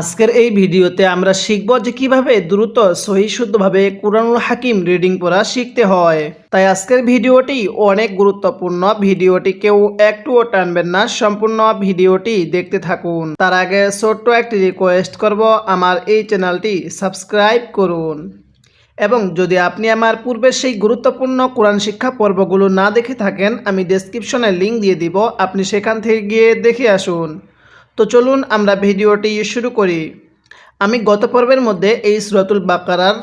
আজকের এই ভিডিওতে আমরা শিখব যে কীভাবে দ্রুত সহি শুদ্ধভাবে কুরআনুল হাকিম রিডিং পড়া শিখতে হয়। তাই আজকের ভিডিওটি অনেক গুরুত্বপূর্ণ। ভিডিওটি কেউ একটুও টানবেন না। সম্পূর্ণ ভিডিওটি দেখতে থাকুন। তার আগে ছোট্ট একটি রিকোয়েস্ট করব, আমার এই চ্যানেলটি সাবস্ক্রাইব করুন। এবং যদি আপনি আমার পূর্বে সেই গুরুত্বপূর্ণ কোরআন শিক্ষা পর্বগুলো না দেখে থাকেন, আমি ডেসক্রিপশনে লিঙ্ক দিয়ে দিব। আপনি সেখান থেকে গিয়ে দেখে আসুন। তো চলুন আমরা ভিডিওটি শুরু করি। আমি গত পর্বের মধ্যে এই সুরাতুল বাকারার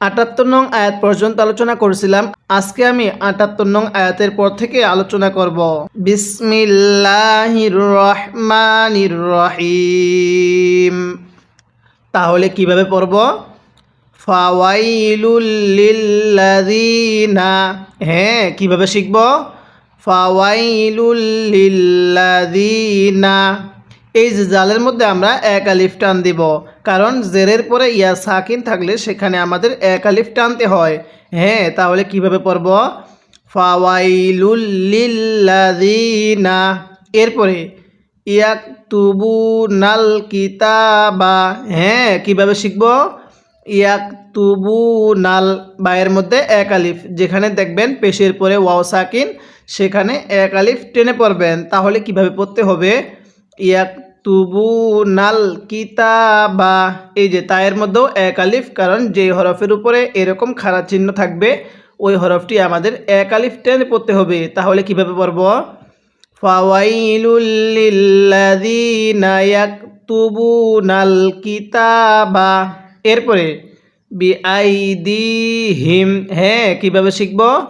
আটাত্তর নং আয়াত পর্যন্ত আলোচনা করেছিলাম। আজকে আমি আটাত্তর নং আয়াতের পর থেকে আলোচনা করব। বিসমিল্লাহির রহমানির রহিম। তাহলে কীভাবে পড়ব? ফাওয়াইলুল লিল্লাযিনা। হ্যাঁ কীভাবে শিখব? ফাওয়াইলুল লিল্লাযিনা। এই জালের মধ্যে আমরা এক আলিফ টান দিব, কারণ জেরের পরে ইয়া সাকিন থাকলে সেখানে আমাদের এক আলিফ টানতে হয়। হ্যাঁ তাহলে কীভাবে পড়ব? ফাওয়াইলুল লিল্লাযিনা এরপরে ইয়াক তুবু নাল কিতাবা। হ্যাঁ কীভাবে শিখব? ইয়াক তুবু নাল বায়ের মধ্যে এক আলিফ, যেখানে দেখবেন পেশের পরে ওয়াও সাকিন, সেখানে এক আলিফ টেনে পড়বেন। তাহলে কীভাবে পড়তে হবে? ইয়াক তুবু নাল কিতাবা। এই যে তায়ের মধ্যেও এক আলিফ, কারণ যে হরফের উপরে এরকম খারাপ চিহ্ন থাকবে, ওই হরফটি আমাদের এক আলিফ টেনে পড়তে হবে। তাহলে কীভাবে পড়ব? ফাওয়াইলুল্লিল্লাযীনা ইয়াকতুবুনাল কিতাবা। এরপরে, বিআইদিহিম হ্যাঁ কীভাবে শিখব?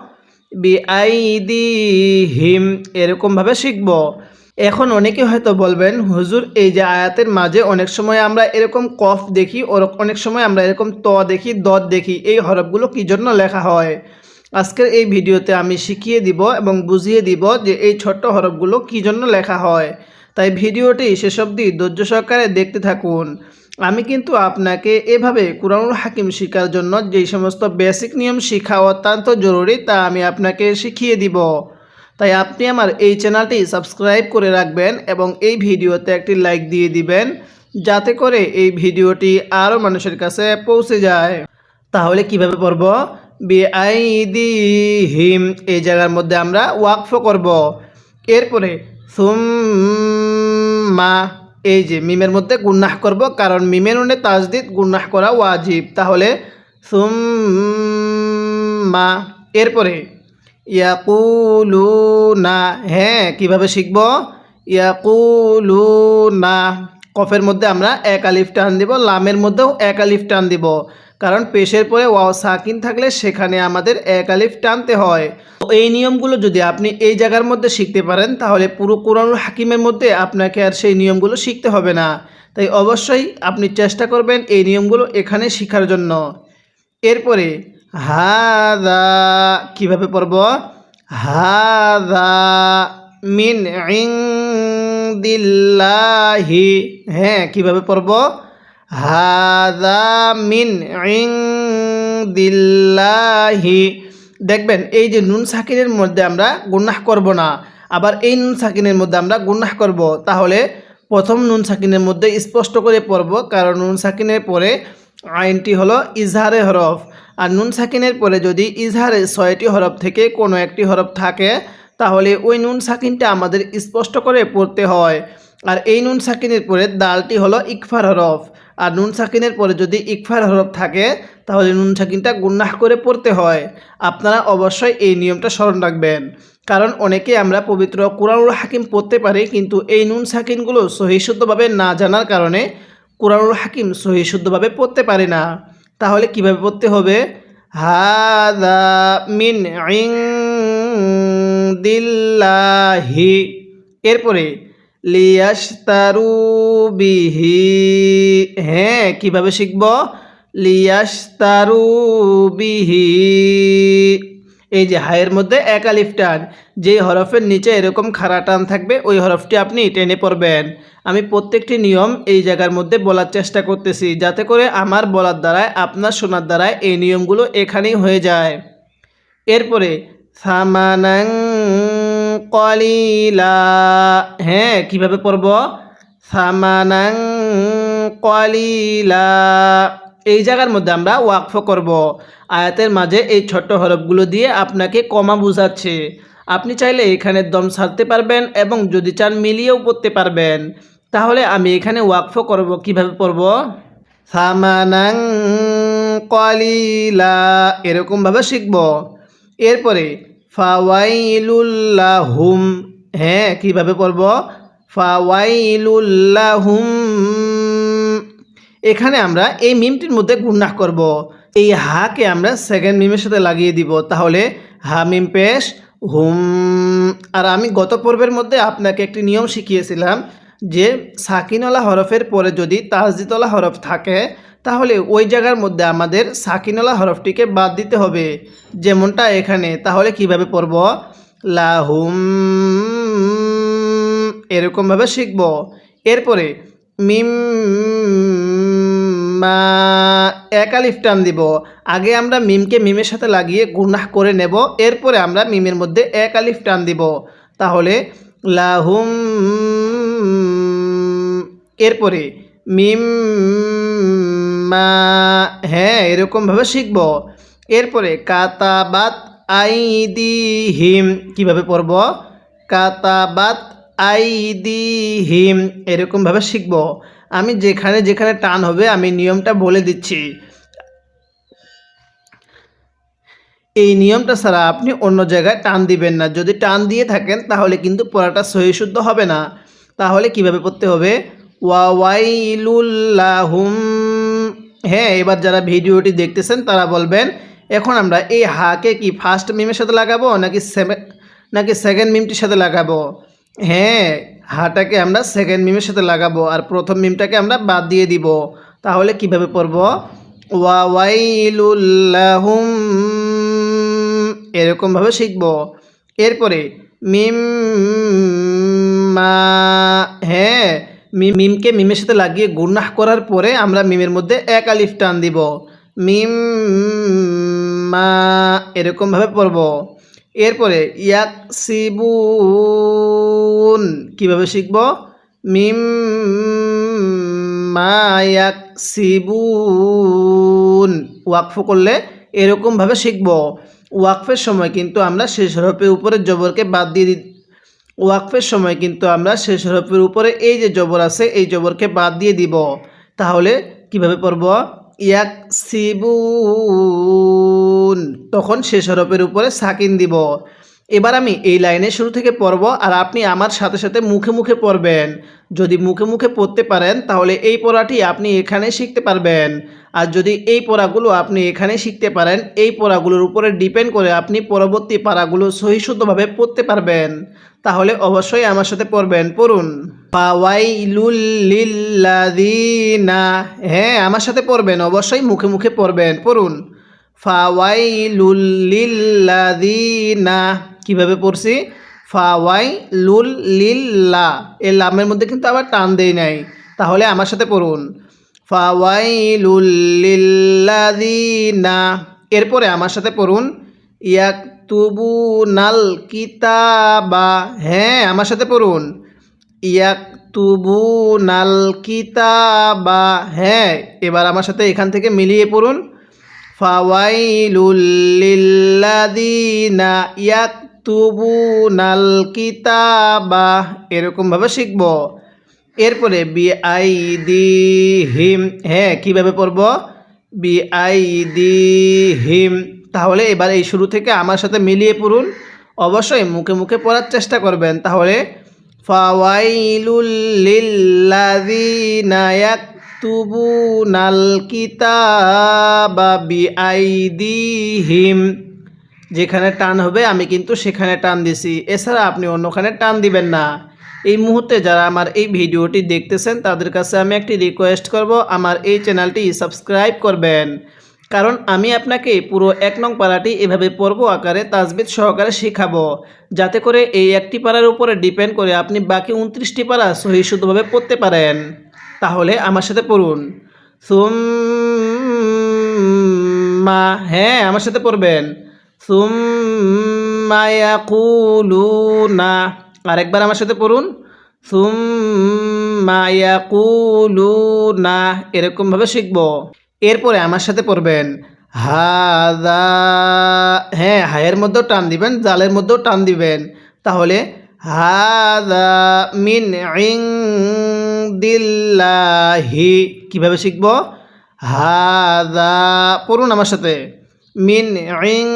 বিআইদিহিম, এরকমভাবে শিখব। এখন অনেকে হয়তো বলবেন, হুজুর, এই যে আয়াতের মাঝে অনেক সময় আমরা এরকম কফ দেখি, ওর অনেক সময় আমরা এরকম ত দেখি দত দেখি, এই হরফগুলো কী জন্য লেখা হয়? আজকের এই ভিডিওতে আমি শিখিয়ে দিব এবং বুঝিয়ে দিব যে এই ছোট্ট হরফগুলো কী জন্য লেখা হয়। তাই ভিডিওটি শেষ অবধি ধৈর্য সহকারে দেখতে থাকুন। আমি কিন্তু আপনাকে এভাবে কুরআনুল হাকিম শেখার জন্য যেই সমস্ত বেসিক নিয়ম শেখা অত্যন্ত জরুরি তা আমি আপনাকে শিখিয়ে দিব। তাই আপনি আমার এই চ্যানেলটি সাবস্ক্রাইব করে রাখবেন এবং এই ভিডিওতে একটি লাইক দিয়ে দিবেন, যাতে করে এই ভিডিওটি আরও মানুষের কাছে পৌঁছে যায়। তাহলে কীভাবে পড়ব? বেআইদি হিম এই জায়গার মধ্যে আমরা ওয়াকফ করব। এরপরে সুম মা এই যে মিমের মধ্যে গুন্নাহ করব, কারণ মিমের উনে তাজদিদ গুন্নাহ করা ওয়াজিব। তাহলে সুম মা এরপরে ইয়াকুলুনা হ্যাঁ কীভাবে শিখব? ইয়াকুলুনা। কফের মধ্যে আমরা এক আলিফ টান দিব, লামের মধ্যেও এক আলিফ টান দিব। কারণ পেশের পরে ওয়াও সাকিন থাকলে সেখানে আমাদের এক আলিফ টানতে হয়। তো এই নিয়মগুলো যদি আপনি এই জায়গার মধ্যে শিখতে পারেন, তাহলে পুরো কোরআনুল হাকিমের মধ্যে আপনাকে আর সেই নিয়মগুলো শিখতে হবে না। তাই অবশ্যই আপনি চেষ্টা করবেন এই নিয়মগুলো এখানে শেখার জন্য। এরপরে হাদা, কীভাবে পড়ব? হাদা মিন দিল্লাহি হ্যাঁ কীভাবে পড়ব? হাদা মিন দিল্লাহি দেখবেন, এই যে নুন সাকিনের মধ্যে আমরা গুন্নাহ করব না, আবার এই নুন সাকিনের মধ্যে আমরা গুন্নাহ করব। তাহলে প্রথম নুন সাকিনের মধ্যে স্পষ্ট করে পড়ব, কারণ নুন সাকিনের পরে আইনটি হলো ইজহারে হরফ। আর নুন সাকিনের পরে যদি ইজহারে ছয়টি হরফ থেকে কোনো একটি হরফ থাকে, তাহলে ওই নুন সাকিনটা আমাদের স্পষ্ট করে পড়তে হয়। আর এই নুন সাকিনের পরে দালটি হলো ইকফার হরফ। আর নুন সাকিনের পরে যদি ইকফার হরফ থাকে, তাহলে নুন সাকিনটা গুন্নাহ করে পড়তে হয়। আপনারা অবশ্যই এই নিয়মটা স্মরণ রাখবেন। কারণ অনেকে আমরা পবিত্র কোরআনুল হাকিম পড়তে পারি, কিন্তু এই নুন সাকিনগুলো সহিশুদ্ধভাবে না জানার কারণে কোরআনুল হাকিম সহি শুদ্ধভাবে পড়তে পারে না। তাহলে কীভাবে পড়তে হবে? হাদা মিন দিল্লাহি এরপরে লিয়াস্তারু বিহি। হ্যাঁ কীভাবে শিখব? লিয়াস্তারু বিহি। এই যে হায়ের মধ্যে এক আলিফ টান যে হরফের নিচে এরকম খাড়া টান থাকবে, ওই হরফটি আপনি টেনে পড়বেন। আমি প্রত্যেকটি নিয়ম এই জায়গার মধ্যে বলার চেষ্টা করতেছি, যাতে করে আমার বলার দ্বারায়, আপনার শোনার দ্বারায় এই নিয়মগুলো এখানেই হয়ে যায়। এরপরে সামানাং কলিলা হ্যাঁ কীভাবে পড়ব? সামানাং কলিলা। এই জায়গার মধ্যে আমরা ওয়াকফ করব। আয়াতের মাঝে এই ছোট্ট হরফগুলো দিয়ে আপনাকে কমা বুঝাচ্ছে। আপনি চাইলে এখানে দম ছাড়তে পারবেন এবং যদি চান মিলিয়েও পড়তে পারবেন। তাহলে আমি এখানে ওয়াকফ করব, কীভাবে পড়ব? সামানাং কলিলা, এরকমভাবে শিখব। এরপরে ফাওয়াইলুল্লাহুম হ্যাঁ কীভাবে পড়ব? ফাওয়াইলুল্লাহুম এখানে আমরা এই মিমটির মধ্যে গুন্নাহ করব। এই হাকে আমরা সেকেন্ড মিমের সাথে লাগিয়ে দিব। তাহলে হা মিম পেশ, হুম। আর আমি গত পর্বের মধ্যে আপনাকে একটি নিয়ম শিখিয়েছিলাম যে সাকিনওয়ালা হরফের পরে যদি তাজদিতলা হরফ থাকে, তাহলে ওই জায়গার মধ্যে আমাদের সাকিনওয়ালা হরফটিকে বাদ দিতে হবে। যেমনটা এখানে, তাহলে কীভাবে পড়ব? লাহুম এরকমভাবে শিখব। এরপরে মিম মা, এক আলিফ টান দিব। আগে আমরা মিমকে মিমের সাথে লাগিয়ে গুনাহ করে নেব, এরপরে আমরা মিমের মধ্যে এক আলিফ টান দিব। তাহলে লাহুম, এরপরে মিম, মা হ্যাঁ এরকমভাবে শিখব। এরপরে কাতাবাত আইদি হিম কীভাবে পড়ব? কাতাবাত আইদি হিম এরকমভাবে শিখব। আমি যেখানে যেখানে টান হবে, আমি নিয়মটা বলে দিচ্ছি। এই নিয়মটা ছাড়া আপনি অন্য জায়গায় টান দিবেন না। যদি টান দিয়ে থাকেন, তাহলে কিন্তু পড়াটা সহি শুদ্ধ হবে না। তাহলে কীভাবে পড়তে হবে? ওয়াইলুল্লাহুম। হ্যাঁ এবার যারা ভিডিওটি দেখতেছেন, তারা বলবেন, এখন আমরা এই হাকে কি ফার্স্ট মিমের সাথে লাগাবো, নাকি নাকি সেকেন্ড মিমটির সাথে লাগাবো? হ্যাঁ হাটাকে আমরা সেকেন্ড মিমের সাথে লাগাবো আর প্রথম মিমটাকে আমরা বাদ দিয়ে দিব। তাহলে কীভাবে পড়ব? ওয়াইলুল্লাহুম এরকমভাবে শিখব। এরপরে মিম মা হ্যাঁ মিম, মিমকে মিমের সাথে লাগিয়ে গুনাহ করার পরে আমরা মিমের মধ্যে এক আলিফ টান দিব। মিম মা এরকমভাবে পড়ব। এরপরে ইয়াক সিবুন কীভাবে শিখব? মিম মা ইয়াক সিবুন ওয়াকফ করলে এরকমভাবে শিখব। ওয়াকফের সময় কিন্তু আমরা শেষ হরফের উপরে জবরকে বাদ দিয়ে দি ওয়াকফের সময় কিন্তু আমরা শেষ হরফের উপরে এই যে জবর আছে, এই জবরকে বাদ দিয়ে দিব। তাহলে কীভাবে পড়ব? ইয়াক সিবুন তখন শেষ হরফের উপরে সাকিন দিব। এবার আমি এই লাইনের শুরু থেকে পড়ব আর আপনি আমার সাথে সাথে মুখে মুখে পড়বেন। যদি মুখে মুখে পড়তে পারেন, তাহলে এই পড়াটি আপনি এখানে শিখতে পারবেন। আর যদি এই পড়াগুলো আপনি এখানে শিখতে পারেন, এই পড়াগুলোর উপরে ডিপেন্ড করে আপনি পরবর্তী পাড়াগুলো সহিশুদ্ধভাবে পড়তে পারবেন। তাহলে অবশ্যই আমার সাথে পড়বেন, পড়ুন। পাওয়াইলুল লিল্লাযিনা হ্যাঁ আমার সাথে পড়বেন, অবশ্যই মুখে মুখে পড়বেন, পড়ুন। ফাওয়াইলুল লিল্লাযিনা কীভাবে পড়ছি? ফাওয়াই লুল লিল্লা এই লামের মধ্যে কিন্তু আবার টান দেই নাই। তাহলে আমার সাথে পড়ুন। ফাওয়াইলুল লিল্লাযিনা এরপরে আমার সাথে পড়ুন। ইয়াকতুবু নাল কিতাবা। হ্যাঁ আমার সাথে পড়ুন। ইয়াকতুবু নাল কিতাবা। হ্যাঁ এবার আমার সাথে এখান থেকে মিলিয়ে পড়ুন। ফাওয়াইলুল লিল্লাযিনা ইয়াকতুবুনাল কিতাবা এরকমভাবে শিখব। এরপরে হিম হ্যাঁ কীভাবে পড়ব? বি আই ডি হিম তাহলে এবার এই শুরু থেকে আমার সাথে মিলিয়ে পড়ুন। অবশ্যই মুখে মুখে পড়ার চেষ্টা করবেন। তাহলে ফাওয়াইলুল ইয়াকতুবুনাল কিতাবা বিআইদিহিম। যেখানে টান হবে, আমি কিন্তু সেখানে টান দিছি। এছাড়া আপনি অন্যখানে টান দিবেন না। এই মুহূর্তে যারা আমার এই ভিডিওটি দেখতেছেন, তাদের কাছে আমি একটি রিকোয়েস্ট করব, আমার এই চ্যানেলটি সাবস্ক্রাইব করবেন। কারণ আমি আপনাকে পুরো এক নং পাড়াটি এভাবে পর্ব আকারে তাজবিদ সহকারে শেখাবো। যাতে করে এই একটি পাড়ার উপরে ডিপেন্ড করে আপনি বাকি উনত্রিশটি পাড়া সহি শুদ্ধভাবে পড়তে পারেন। তাহলে আমার সাথে পড়ুন। সুম্মা হ্যাঁ আমার সাথে পড়বেন। সুম্মা ইয়াকুলুনা, আরেকবার আমার সাথে পড়ুন। সুম্মা ইয়াকুলুনা, এরকমভাবে শিখব। এরপরে আমার সাথে পড়বেন। হাদা হ্যাঁ হায়ের মধ্যেও টান দিবেন, জালের মধ্যেও টান দিবেন। তাহলে হাদা মিন ইং দিল্লাহি কীভাবে শিখব? হাদা, পড়ুন আমার সাথে। মিন ইং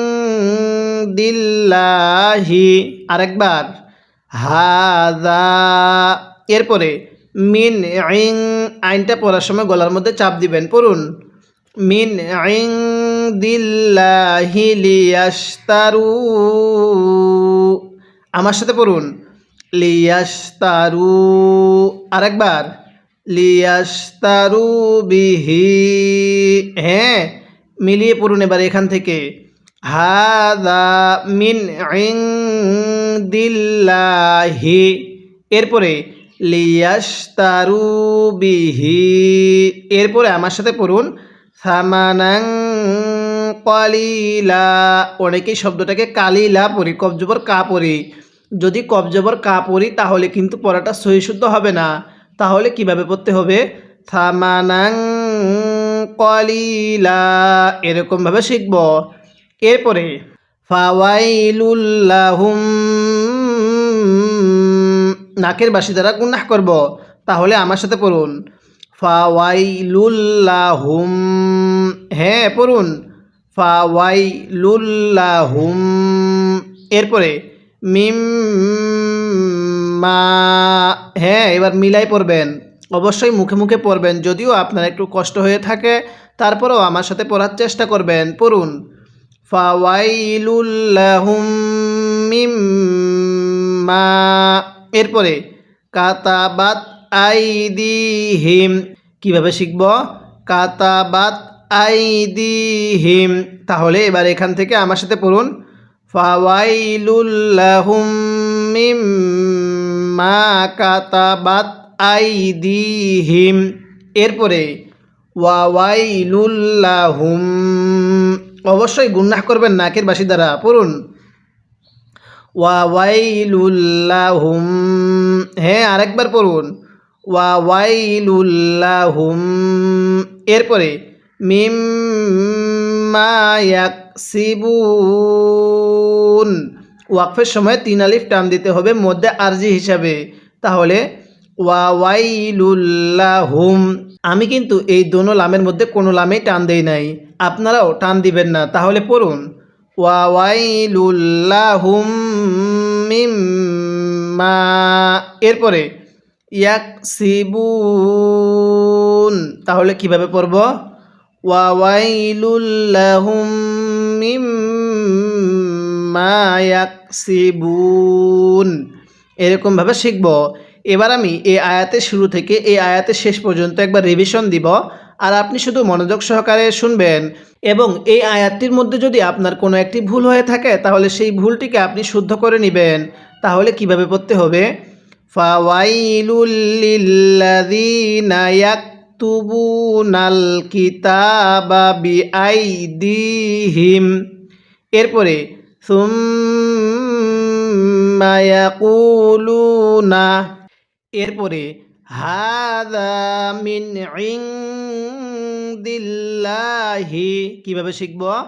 দিল্লাহি আরেকবার। হাদা, এরপরে মিন ইং আইনটা পড়ার সময় গলার মধ্যে চাপ দিবেন, পড়ুন। মিন ইং দিল্লাহি লিয়াশতারু। আমার সাথে পড়ুন। লিয়াশতারু, আরেকবার, লিয়াশতারু বিহি হ্যাঁ মিলিয়ে পড়ুন এবার এখান থেকে। হাদা মিন দিল্লাহি এরপরে, লিয়াশতারু বিহি, এরপরে আমার সাথে পড়ুন সামানাং কলিলা, অনেকেই শব্দটাকে কালিলা পড়ি কবজবর কা পড়ি। যদি কবজবর কা পড়ি, তাহলে কিন্তু পড়াটা সহি শুদ্ধ হবে না। তাহলে কীভাবে পড়তে হবে? থামানাং কলিলা এরকমভাবে শিখব। এরপরে, ফাওয়াইলুল্লাহুম, নাকের বাসি দ্বারা গুন্নাহ করব। তাহলে আমার সাথে পড়ুন। ফাওয়াইলুল্লাহুম হ্যাঁ পড়ুন। ফাওয়াইলুল্লাহুম, এরপরে মিম মা। হ্যাঁ এবার মিলাই পড়বেন। অবশ্যই মুখে মুখে পড়বেন, যদিও আপনার একটু কষ্ট হয়ে থাকে। তারপরেও আমার সাথে পড়ার চেষ্টা করবেন, পড়ুন। মিম্মা এরপরে, কাতাবাত আইদিহিম। কীভাবে শিখব? কাতাবাত আইদিহিম। তাহলে এবার এখান থেকে আমার সাথে পড়ুন। ফাওয়াইলুল্লাহুম মিম্মা কাতাবাত আইদিহিম। এরপরে ওয়াওয়াইলুল্লাহুম অবশ্যই গুন্নাহ করবেন নাকের বাসি দ্বারা, পড়ুন। ওয়াওয়াইলুল্লাহুম হ্যাঁ আরেকবার পড়ুন। ওয়াওয়াইলুল্লাহুম এরপরে মিম মায়াকসিবুন ওয়াকফের সময় তিন আলিফ টান দিতে হবে মধ্যে আরজি হিসাবে। তাহলে ওয়াওয়াইলুল্লাহুম। আমি কিন্তু এই দোনো লামের মধ্যে কোনো লামেই টান দেই নাই। আপনারাও টান দিবেন না। তাহলে পড়ুন। ওয়াওয়াইলুল্লাহুম মিম্মা। এরপরে ইয়াকসিবুন। তাহলে কীভাবে পড়ব? ওয়াওয়াইলুল্লাহুম মিম্মা। ইয়াকসিবুন। এরকমভাবে শিখব। এবার আমি এই আয়াতের শুরু থেকে এই আয়াতের শেষ পর্যন্ত একবার রিভিশন দিব। আর আপনি শুধু মনোযোগ সহকারে শুনবেন। এবং এই আয়াতটির মধ্যে যদি আপনার কোনো একটি ভুল হয়ে থাকে, তাহলে সেই ভুলটিকে আপনি শুদ্ধ করে নেবেন। তাহলে কীভাবে পড়তে হবে? ফাওয়াইলুল্লিল্লাযীনা ইয়াকতুবুনাল কিতাবা বিআইদিহিম। এরপরে এরপরে হাদা মিন ইনদিল্লাহি কীভাবে শিখব?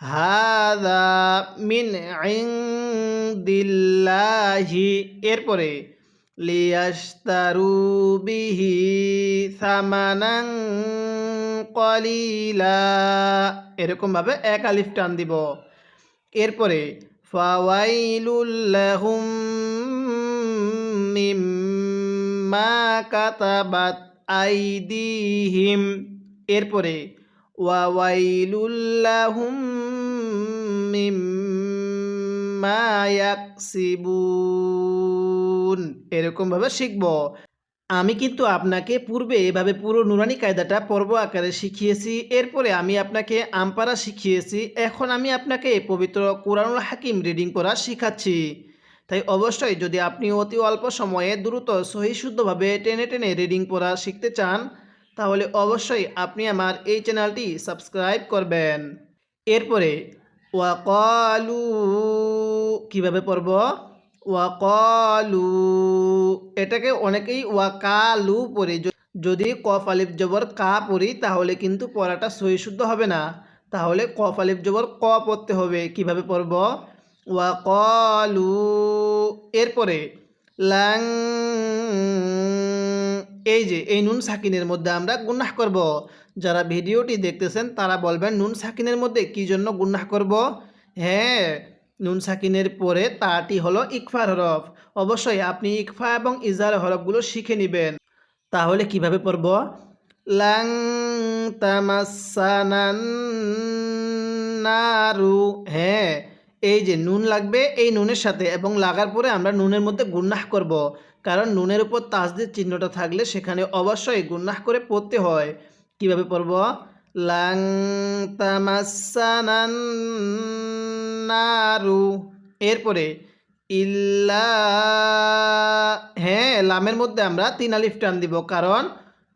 হাদা মিন ইনদিল্লাহি এরপরে লিয়াশতারু বিহি সামানাং কলিলা এরকমভাবে এক আলিফ টান দিব। এরপরে ফাওয়াইলুল্লাহুম আইদিহিম। এরপরে ওয়াওয়াইলুল্লাহুম মিম্মা ইয়াকসিবুন। এরকমভাবে শিখব। আমি কিন্তু আপনাকে পূর্বে এভাবে পুরো নুরানি কায়দাটা পর্ব আকারে শিখিয়েছি, এরপরে আমি আপনাকে আমপারা শিখিয়েছি, এখন আমি আপনাকে পবিত্র কোরআনুল হাকিম রিডিং করা শিখাচ্ছি। তাই অবশ্যই যদি আপনি অতি অল্প সময়ে দ্রুত সহি শুদ্ধভাবে টেনে টেনে রিডিং পড়া শিখতে চান, তাহলে অবশ্যই আপনি আমার এই চ্যানেলটি সাবস্ক্রাইব করবেন। এরপরে ওয়াকালু কীভাবে পড়ব? ওয়াকালু। এটাকে অনেকেই ওয়াকালু পড়ে। যদি কফ, আলিফ, জবর, কা পড়ি, তাহলে কিন্তু পড়াটা সহি শুদ্ধ হবে না। তাহলে কফ, আলিফ, জবর, ক পড়তে হবে। কীভাবে পড়ব? ওয়াকালু। এরপরে, লাং, এই যে, এই নুন সাকিনের মধ্যে আমরা গুন্নাহ করব। যারা ভিডিওটি দেখতেছেন, তারা বলবেন নুন সাকিনের মধ্যে কি জন্য গুন্নাহ করব? হ্যাঁ নুন সাকিনের পরে তাটি হলো ইকফার হরফ। অবশ্যই আপনি ইকফা এবং ইজার হরফগুলো শিখে নেবেন। তাহলে কীভাবে পড়ব? লাং তামাসানান নারু। হ্যাঁ এই যে নুন লাগবে এই নুনের সাথে এবং লাগার পরে আমরা নুনের মধ্যে গুন্নাহ করব। কারণ নুনের উপর তাজদের চিহ্নটা থাকলে সেখানে অবশ্যই গুন্নাহ করে পড়তে হয়। কীভাবে পড়ব? নারু এরপরে, ইল্লা হ্যাঁ লামের মধ্যে আমরা তিন আলিফ টান দিব, কারণ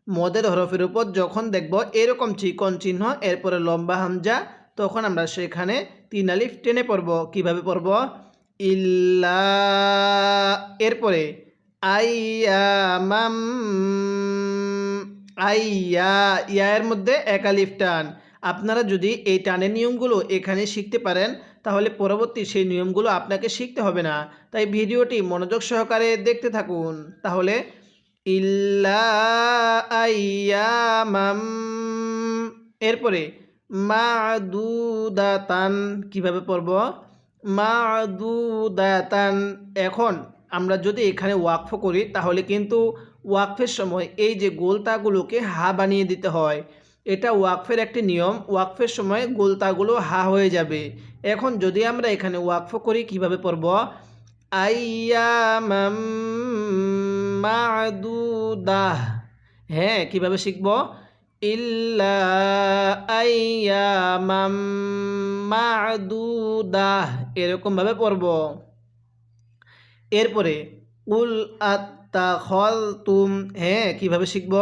মদের হরফের উপর যখন দেখব এরকম চিকন চিহ্ন, এরপরে লম্বা হামজা, তখন আমরা সেখানে তিন আলিফ টেনে পড়ব। কীভাবে পড়ব? ইল্লা, এরপরে আইয়া মাম আইয়া ইয়ার মধ্যে এক আলিফ টান। আপনারা যদি এই টানের নিয়মগুলো এখানে শিখতে পারেন, তাহলে পরবর্তী সেই নিয়মগুলো আপনাকে শিখতে হবে না। তাই ভিডিওটি মনোযোগ সহকারে দেখতে থাকুন। তাহলে, ইল্লা আইয়ামাম। এরপরে মা মাদুদাতান, কীভাবে পড়ব? মাদুদাতান। এখন আমরা যদি এখানে ওয়াকফ করি, তাহলে কিন্তু ওয়াকফের সময় এই যে গোলতাগুলোকে হা বানিয়ে দিতে হয়, এটা ওয়াকফের একটি নিয়ম। ওয়াকফের সময় গোলতাগুলো হা হয়ে যাবে। এখন যদি আমরা এখানে ওয়াকফ করি, কীভাবে পড়ব? আইয়ামাম মাদুদাহ। হ্যাঁ কীভাবে শিখব? ইল্লা আইয়ামাম মাদুদাহ। এরকমভাবে পড়ব। এরপরে, উল আত্তা খল তুম হ্যাঁ কীভাবে শিখব?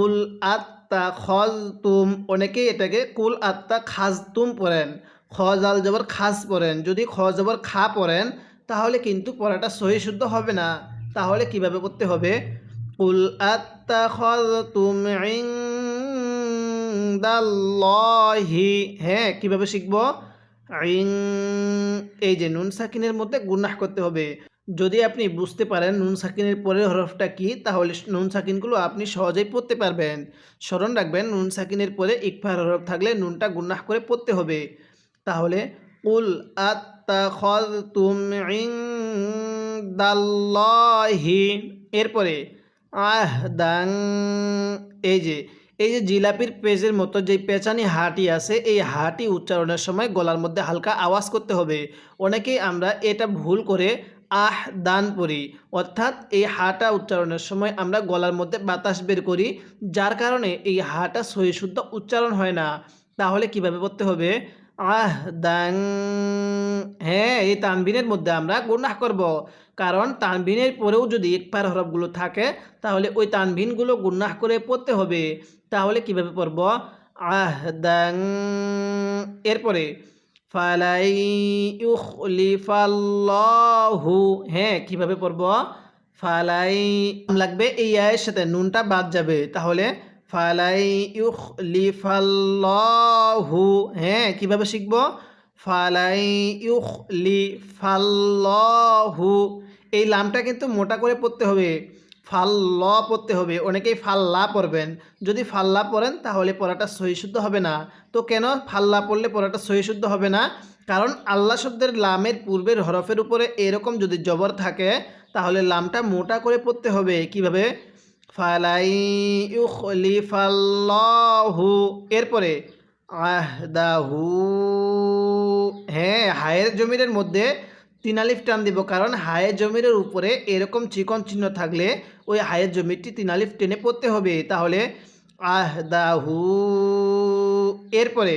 উল আত্তা খল তুম অনেকেই এটাকে কুল আত্তা খাজ তুম পড়েন। খ, জাল, জবর খাস পড়েন। যদি খ, জবর, খা পড়েন, তাহলে কিন্তু পড়াটা সহি শুদ্ধ হবে না। তাহলে কীভাবে করতে হবে? উল আত্তা খল তুম দাল্লাহি হ্যাঁ কীভাবে শিখব? ইং এই যে নুন সাকিনের মধ্যে গুনাহ করতে হবে। যদি আপনি বুঝতে পারেন নুন সাকিনের পরের হরফটা কি, তাহলে নুন সাকিনগুলো আপনি সহজেই পড়তে পারবেন। স্মরণ রাখবেন, নুন সাকিনের পরে ইকফার হরফ থাকলে নুনটা গুনাহ করে পড়তে হবে। তাহলে, উল দাল্লাহি এরপরে আহ দাং এই যে এই যে জিলাপির পেজের মতো যে পেঁচানি হাটি আছে, এই হাটি উচ্চারণের সময় গলার মধ্যে হালকা আওয়াজ করতে হবে। অনেকেই আমরা এটা ভুল করে আহ দান পড়ি অর্থাৎ এই হাটা উচ্চারণের সময় আমরা গলার মধ্যে বাতাস বের করি, যার কারণে এই হাটা সহি শুদ্ধ উচ্চারণ হয় না। তাহলে কীভাবে পড়তে হবে? আহ দাং হ্যাঁ এই তানবিনের মধ্যে আমরা গুনাহ করব। কারণ তানবিনের পরেও যদি একবার হরফগুলো থাকে, তাহলে ওই তানবিনগুলো গুনাহ করে পড়তে হবে। তাহলে কীভাবে পড়ব? আহ দাং এরপরে ফালাই ইউখলিফাল্লাহু। হ্যাঁ কীভাবে পড়ব? ফালাই লাগবে এই আয়ের সাথে, নুনটা বাদ যাবে। তাহলে ফালাই ইউখলিফাল্লাহু। হ্যাঁ কীভাবে শিখব? ফালাই ইউখলিফাল্লাহু। এই লামটা কিন্তু মোটা করে পড়তে হবে। ফাল্ল পড়তে হবে। অনেকেই ফাল্লা পড়বেন। যদি ফাল্লা পড়েন, তাহলে পড়াটা সহি শুদ্ধ হবে না। তো কেন ফাল্লা পড়লে পড়াটা সহি শুদ্ধ হবে না? কারণ আল্লাহ শব্দের লামের পূর্বের হরফের উপরে এরকম যদি জবর থাকে, তাহলে লামটা মোটা করে পড়তে হবে। কীভাবে? ফালাই ইউখলিফাল্লাহু। এরপরে, আহদাহু। হ্যাঁ হায়ের জমিরের মধ্যে তিন আলিফ টান দিব, কারণ হায়ের জমির উপরে এরকম চিকন চিহ্ন থাকলে ওই হায়ের জমিরটি তিন আলিফ টেনে পড়তে হবে। তাহলে আহ দাহু এরপরে,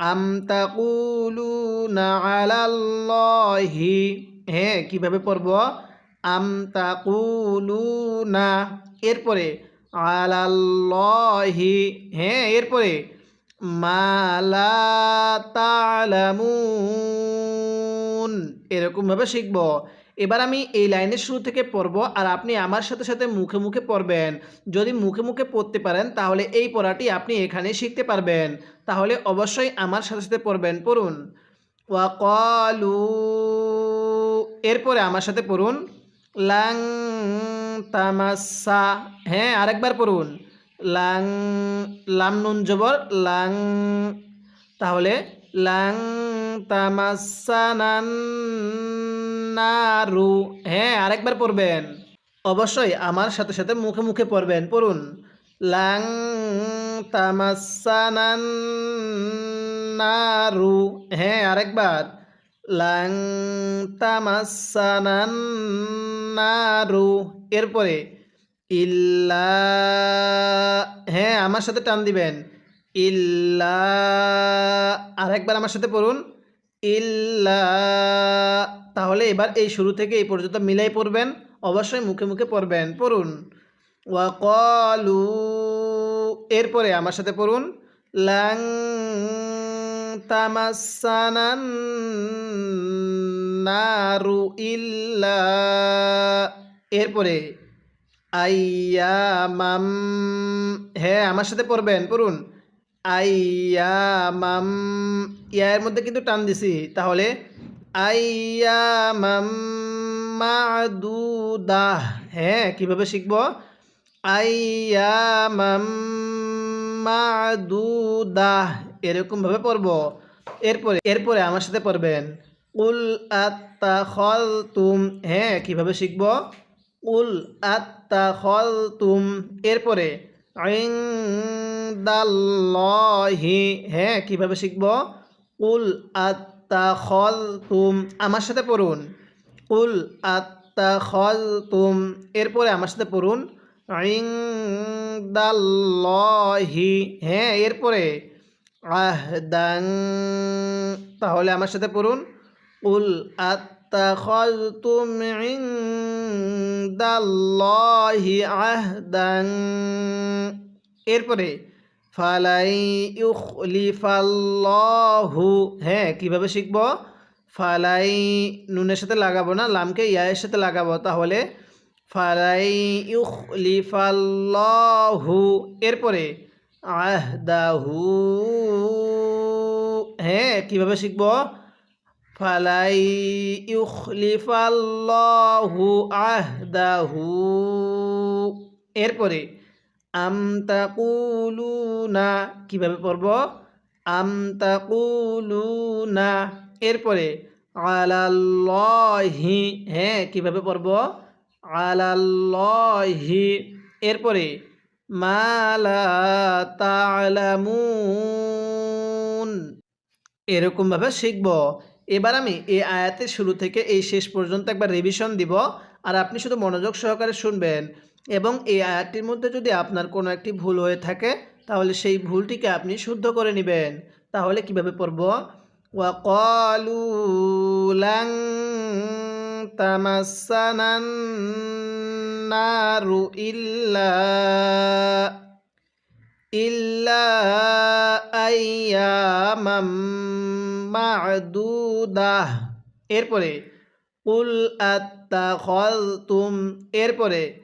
আম তাকুলুনা আলাল্লাহি হ্যাঁ কীভাবে পড়ব? আম তাকুলুনা, এরপরে, আলাল্লাহি হ্যাঁ এরপরে মালা তালামুন এরকমভাবে শিখব। এবার আমি এই লাইনের শুরু থেকে পড়ব আর আপনি আমার সাথে সাথে মুখে মুখে পড়বেন। যদি মুখে মুখে পড়তে পারেন তাহলে এই পড়াটি আপনি এখানে শিখতে পারবেন। তাহলে অবশ্যই আমার সাথে সাথে পড়বেন, পড়ুন। ওয়াকালু, এরপরে আমার সাথে পড়ুন। লাং তামাসা হ্যাঁ আরেকবার পড়ুন। লাং, লাম নুন জবর, লাং, তাহলে লাং তামাসানান নারু হ্যাঁ আরেকবার পড়বেন। অবশ্যই আমার সাথে সাথে মুখে মুখে পড়বেন। পড়ুন। লাং তামাসানান নারু হ্যাঁ আরেকবার। লাং তামাসানান নারু এরপরে ইল্লা হ্যাঁ আমার সাথে টান দিবেন। ইল্লা আরেকবার আমার সাথে পড়ুন। ইল্লা। তাহলে এবার এই শুরু থেকে এই পর্যন্ত মিলাই পড়বেন, অবশ্যই মুখে মুখে পড়বেন, পড়ুন। ওয়াকলু এরপরে আমার সাথে পড়ুন। লাং নারু ইল্লা। এরপরে আইয়ামাম হ্যাঁ আমার সাথে পড়বেন, পড়ুন। আইয়ামাম। ইয়ার মধ্যে কিন্তু টান দিছি, তাহলে আইয়ামাম মাদুদাহ। হ্যাঁ কীভাবে শিখব? আইয়ামাম মাদুদাহ। এরকমভাবে পড়ব। এরপরে এরপরে আমার সাথে পড়বেন। উল আত্তা খল তুম হ্যাঁ কীভাবে শিখব? উল আত্তা খল তুম এরপরে ইংদাল্লাহি হ্যাঁ কীভাবে শিখব? উল আত্তা খল তুম আমার সাথে পড়ুন। উল আত্তা খল তুম এরপরে আমার সাথে পড়ুন। ইংদাল্লাহি হ্যাঁ এরপরে। আহদাং তাহলে আমার সাথে পড়ুন। উল আত্তাখাযতুম ইনদাল্লাহি আহদান, এরপরে। ফালাই ইউখলিফাল্লাহু। হ্যাঁ কীভাবে শিখব? ফালাই নুনের সাথে লাগাবো না, লামকে ইয়ায়ের সাথে লাগাবো। তাহলে ফালাই ইউখলিফাল্লাহু। এরপরে আহদাহু। হ্যাঁ কীভাবে শিখব? ফালাই ইউখলিফাল্লাহু আহদাহু। এরপরে আম তাকুলুনা কীভাবে পড়ব? আম তাকুলুনা এরপরে, আলাল্লাহি হ্যাঁ কীভাবে পড়ব? আলাল্লাহি এরপরে মালা তালামুন এরকমভাবে শিখব। এবার আমি এই আয়াতের শুরু থেকে এই শেষ পর্যন্ত একবার রিভিশন দিব, আর আপনি শুধু মনোযোগ সহকারে শুনবেন। এবং এই আয়াতটির মধ্যে যদি আপনার কোনো একটি ভুল হয়ে থাকে, তাহলে সেই ভুলটিকে আপনি শুদ্ধ করে নেবেন। তাহলে কীভাবে পড়ব? ওয়াকালু লাং তামাসানান নারু ইল্লা ইল্লা আইয়ামাম মা'দুদাহ এরপরে, উল আত্তাখাযতুম এরপরে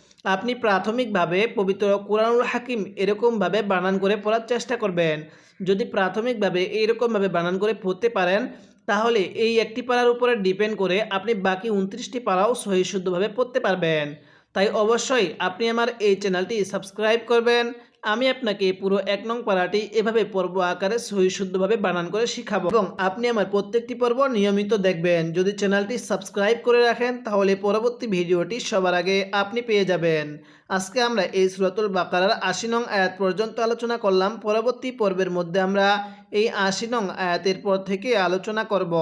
আপনি প্রাথমিকভাবে পবিত্র কোরআনুল হাকিম এরকমভাবে বানান করে পড়ার চেষ্টা করবেন। যদি প্রাথমিকভাবে এইরকমভাবে বানান করে পড়তে পারেন, তাহলে এই একটি পাড়ার উপরে ডিপেন্ড করে আপনি বাকি উনত্রিশটি পাড়াও সহিশুদ্ধভাবে পড়তে পারবেন। তাই অবশ্যই আপনি আমার এই চ্যানেলটি সাবস্ক্রাইব করবেন আমি আপনাকে পুরো এক নং পাড়াটি এভাবে পর্ব আকারে সহি শুদ্ধভাবে বানান করে শিখাবো। এবং আপনি আমার প্রত্যেকটি পর্ব নিয়মিত দেখবেন। যদি চ্যানেলটি সাবস্ক্রাইব করে রাখেন, তাহলে পরবর্তী ভিডিওটি সবার আগে আপনি পেয়ে যাবেন। আজকে আমরা এই সুরাতুল বাকারার আশি নং আয়াত পর্যন্ত আলোচনা করলাম। পরবর্তী পর্বের মধ্যে আমরা এই আশি নং আয়াতের পর থেকে আলোচনা করব।